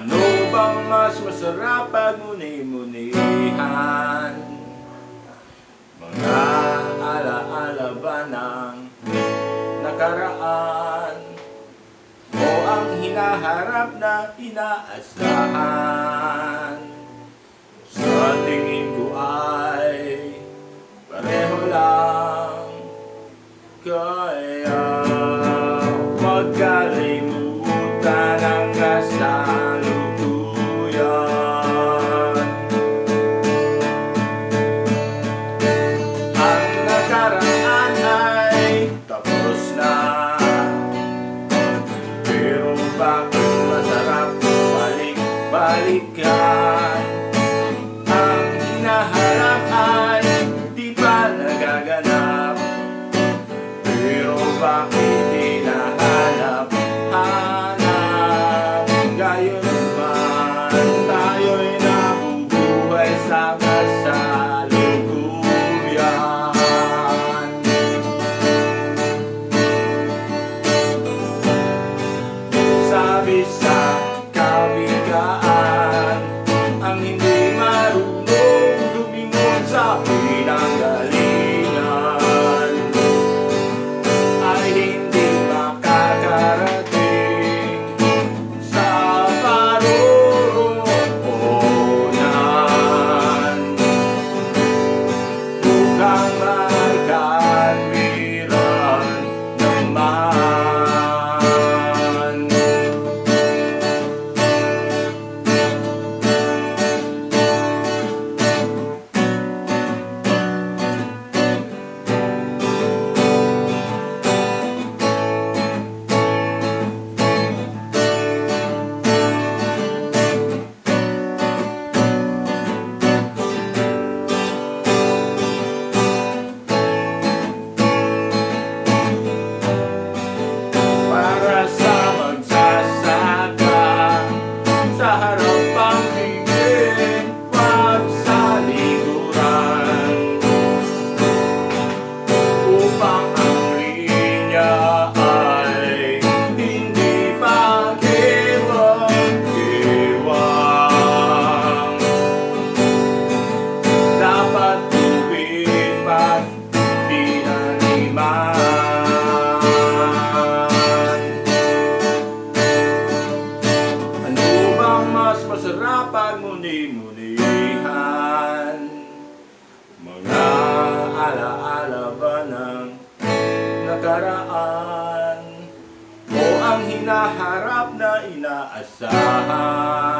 Ano bang mas masarap pag muni-munihan? Mga alaala ba ng nakaraan? O ang hinaharap na inaasahan? Sa tingin balikan Ang hinaharap ay di pa nagaganap. Pero bakit hinahanap hanap Gayon man tayo'y nabubuhay sa kasalukuyan. Sabi sa I'll hinaharap na inaasahan.